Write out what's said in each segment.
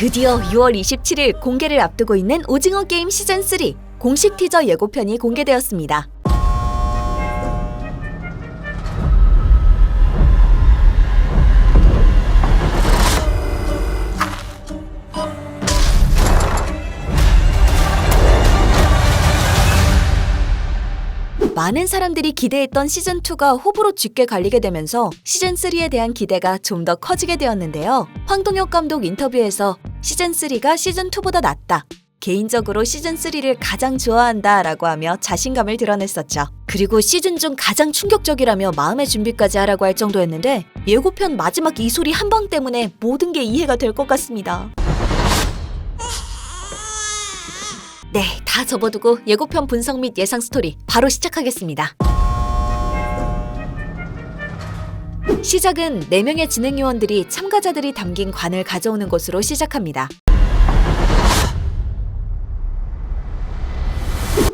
드디어 6월 27일 공개를 앞두고 있는 오징어 게임 시즌 3 공식 티저 예고편이 공개되었습니다. 많은 사람들이 기대했던 시즌2가 호불호 짙게 갈리게 되면서 시즌3에 대한 기대가 좀 더 커지게 되었는데요. 황동혁 감독 인터뷰에서 시즌3가 시즌2보다 낫다. 개인적으로 시즌3를 가장 좋아한다 라고 하며 자신감을 드러냈었죠. 그리고 시즌 중 가장 충격적이라며 마음의 준비까지 하라고 할 정도였는데 예고편 마지막 이 소리 한 방 때문에 모든 게 이해가 될 것 같습니다. 네, 다 접어두고 예고편 분석 및 예상 스토리 바로 시작하겠습니다. 시작은 4명의 진행 요원들이 참가자들이 담긴 관을 가져오는 것으로 시작합니다.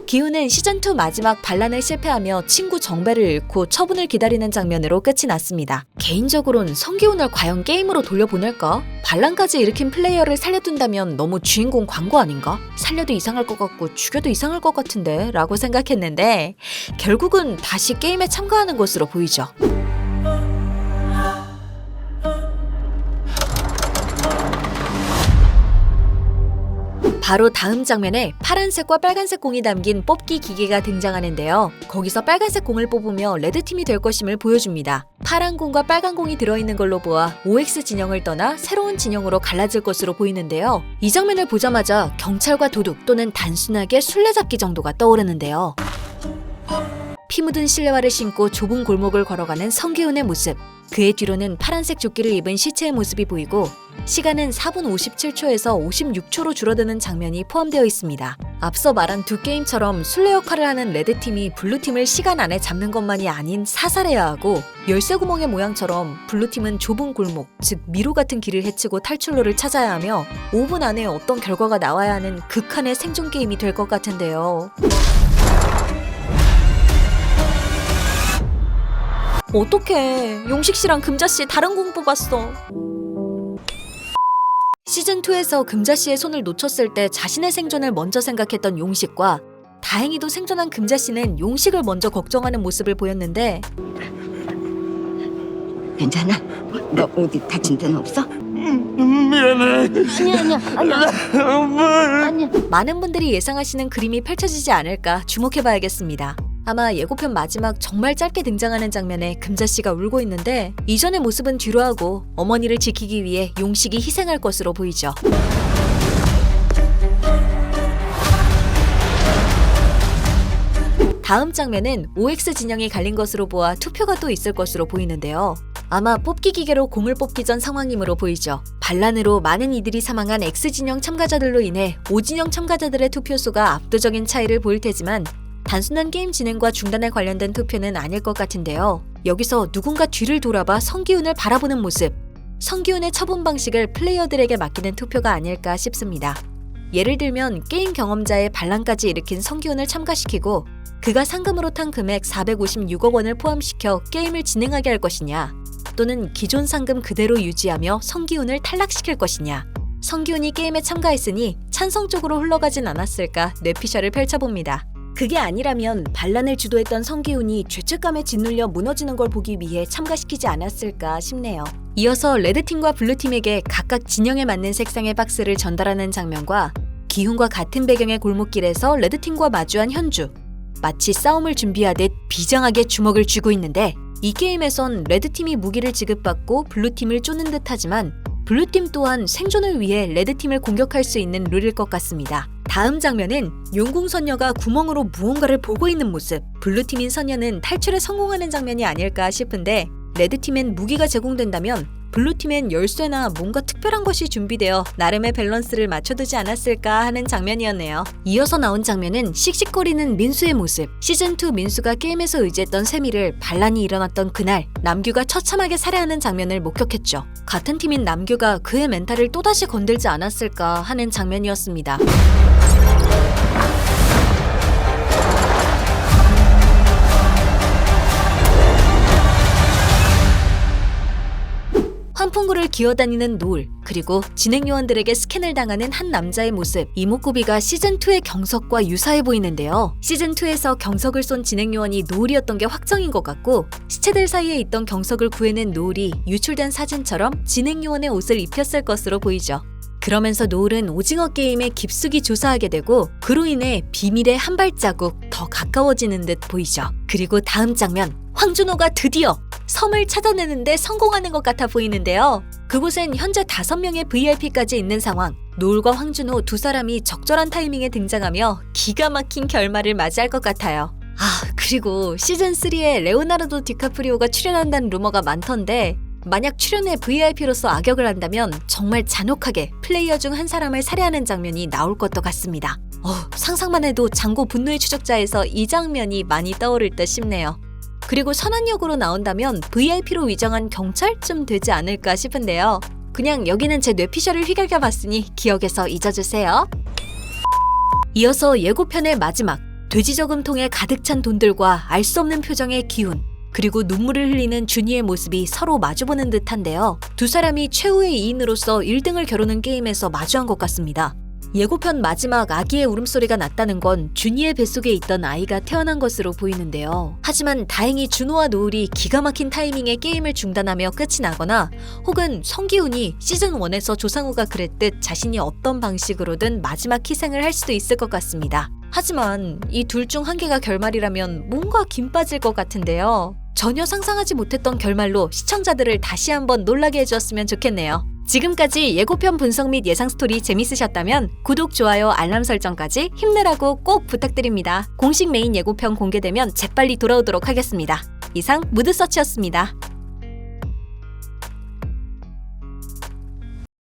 기우는 시즌2 마지막 반란을 실패하며 친구 정배를 잃고 처분을 기다리는 장면으로 끝이 났습니다. 개인적으로는 성기훈을 과연 게임으로 돌려보낼까? 반란까지 일으킨 플레이어를 살려둔다면 너무 주인공 광고 아닌가? 살려도 이상할 것 같고 죽여도 이상할 것 같은데 라고 생각했는데 결국은 다시 게임에 참가하는 것으로 보이죠. 바로 다음 장면에 파란색과 빨간색 공이 담긴 뽑기 기계가 등장하는데요. 거기서 빨간색 공을 뽑으며 레드팀이 될 것임을 보여줍니다. 파란 공과 빨간 공이 들어있는 걸로 보아 OX 진영을 떠나 새로운 진영으로 갈라질 것으로 보이는데요. 이 장면을 보자마자 경찰과 도둑 또는 단순하게 술래잡기 정도가 떠오르는데요. 피 묻은 실내화를 신고 좁은 골목을 걸어가는 성기훈의 모습. 그의 뒤로는 파란색 조끼를 입은 시체의 모습이 보이고 시간은 4분 57초에서 56초로 줄어드는 장면이 포함되어 있습니다. 앞서 말한 두 게임처럼 술래 역할을 하는 레드팀이 블루팀을 시간 안에 잡는 것만이 아닌 사살해야 하고 열쇠구멍의 모양처럼 블루팀은 좁은 골목, 즉 미로 같은 길을 헤치고 탈출로를 찾아야 하며 5분 안에 어떤 결과가 나와야 하는 극한의 생존 게임이 될 것 같은데요. 어떡해. 용식 씨랑 금자 씨 다른 공 뽑았어. 시즌2에서 금자 씨의 손을 놓쳤을 때 자신의 생존을 먼저 생각했던 용식과 다행히도 생존한 금자 씨는 용식을 먼저 걱정하는 모습을 보였는데 괜찮아? 너 어디 다친 데는 없어? 미안해. 아니야 아니야 아니야 엄마. 아니야 많은 분들이 예상하시는 그림이 펼쳐지지 않을까 주목해봐야겠습니다. 아마 예고편 마지막 정말 짧게 등장하는 장면에 금자 씨가 울고 있는데 이전의 모습은 뒤로 하고 어머니를 지키기 위해 용식이 희생할 것으로 보이죠. 다음 장면은 OX 진영이 갈린 것으로 보아 투표가 또 있을 것으로 보이는데요. 아마 뽑기 기계로 공을 뽑기 전 상황임으로 보이죠. 반란으로 많은 이들이 사망한 X진영 참가자들로 인해 O진영 참가자들의 투표수가 압도적인 차이를 보일 테지만 단순한 게임 진행과 중단에 관련된 투표는 아닐 것 같은데요. 여기서 누군가 뒤를 돌아봐 성기훈을 바라보는 모습, 성기훈의 처분 방식을 플레이어들에게 맡기는 투표가 아닐까 싶습니다. 예를 들면 게임 경험자의 반란까지 일으킨 성기훈을 참가시키고 그가 상금으로 탄 금액 456억 원을 포함시켜 게임을 진행하게 할 것이냐 또는 기존 상금 그대로 유지하며 성기훈을 탈락시킬 것이냐 성기훈이 게임에 참가했으니 찬성 쪽으로 흘러가진 않았을까 뇌피셜을 펼쳐봅니다. 그게 아니라면 반란을 주도했던 성기훈이 죄책감에 짓눌려 무너지는 걸 보기 위해 참가시키지 않았을까 싶네요. 이어서 레드팀과 블루팀에게 각각 진영에 맞는 색상의 박스를 전달하는 장면과 기훈과 같은 배경의 골목길에서 레드팀과 마주한 현주. 마치 싸움을 준비하듯 비장하게 주먹을 쥐고 있는데 이 게임에선 레드팀이 무기를 지급받고 블루팀을 쫓는 듯 하지만 블루팀 또한 생존을 위해 레드팀을 공격할 수 있는 룰일 것 같습니다. 다음 장면은 용궁 선녀가 구멍으로 무언가를 보고 있는 모습. 블루팀인 선녀는 탈출에 성공하는 장면이 아닐까 싶은데 레드팀엔 무기가 제공된다면 블루팀엔 열쇠나 뭔가 특별한 것이 준비되어 나름의 밸런스를 맞춰두지 않았을까 하는 장면이었네요. 이어서 나온 장면은 씩씩거리는 민수의 모습. 시즌2 민수가 게임에서 의지했던 세미를 반란이 일어났던 그날 남규가 처참하게 살해하는 장면을 목격했죠. 같은 팀인 남규가 그의 멘탈을 또다시 건들지 않았을까 하는 장면이었습니다. 환풍구를 기어다니는 노을, 그리고 진행 요원들에게 스캔을 당하는 한 남자의 모습, 이목구비가 시즌2의 경석과 유사해 보이는데요. 시즌2에서 경석을 쏜 진행 요원이 노을이었던 게 확정인 것 같고, 시체들 사이에 있던 경석을 구해낸 노을이 유출된 사진처럼 진행 요원의 옷을 입혔을 것으로 보이죠. 그러면서 노을은 오징어 게임에 깊숙이 조사하게 되고 그로 인해 비밀의 한 발자국 더 가까워지는 듯 보이죠. 그리고 다음 장면 황준호가 드디어 섬을 찾아내는데 성공하는 것 같아 보이는데요. 그곳엔 현재 다섯 명의 VIP까지 있는 상황. 노을과 황준호 두 사람이 적절한 타이밍에 등장하며 기가 막힌 결말을 맞이할 것 같아요. 아, 그리고 시즌3에 레오나르도 디카프리오가 출연한다는 루머가 많던데 만약 출연해 VIP로서 악역을 한다면 정말 잔혹하게 플레이어 중 한 사람을 살해하는 장면이 나올 것도 같습니다. 어, 상상만 해도 장고 분노의 추적자에서 이 장면이 많이 떠오를 듯 싶네요. 그리고 선한역으로 나온다면 VIP로 위장한 경찰쯤 되지 않을까 싶은데요. 그냥 여기는 제 뇌피셜을 휘갈겨 봤으니 기억에서 잊어주세요. 이어서 예고편의 마지막 돼지 저금 통에 가득 찬 돈들과 알 수 없는 표정의 기운 그리고 눈물을 흘리는 준이의 모습이 서로 마주보는 듯한데요. 두 사람이 최후의 2인으로서 1등을 겨루는 게임에서 마주한 것 같습니다. 예고편 마지막 아기의 울음소리가 났다는 건 준이의 뱃속에 있던 아이가 태어난 것으로 보이는데요. 하지만 다행히 준호와 노을이 기가 막힌 타이밍에 게임을 중단하며 끝이 나거나 혹은 성기훈이 시즌1에서 조상우가 그랬듯 자신이 어떤 방식으로든 마지막 희생을 할 수도 있을 것 같습니다. 하지만 이 둘 중 한 개가 결말이라면 뭔가 김 빠질 것 같은데요. 전혀 상상하지 못했던 결말로 시청자들을 다시 한번 놀라게 해주었으면 좋겠네요. 지금까지 예고편 분석 및 예상 스토리 재밌으셨다면 구독, 좋아요, 알람 설정까지 힘내라고 꼭 부탁드립니다. 공식 메인 예고편 공개되면 재빨리 돌아오도록 하겠습니다. 이상 무드서치였습니다.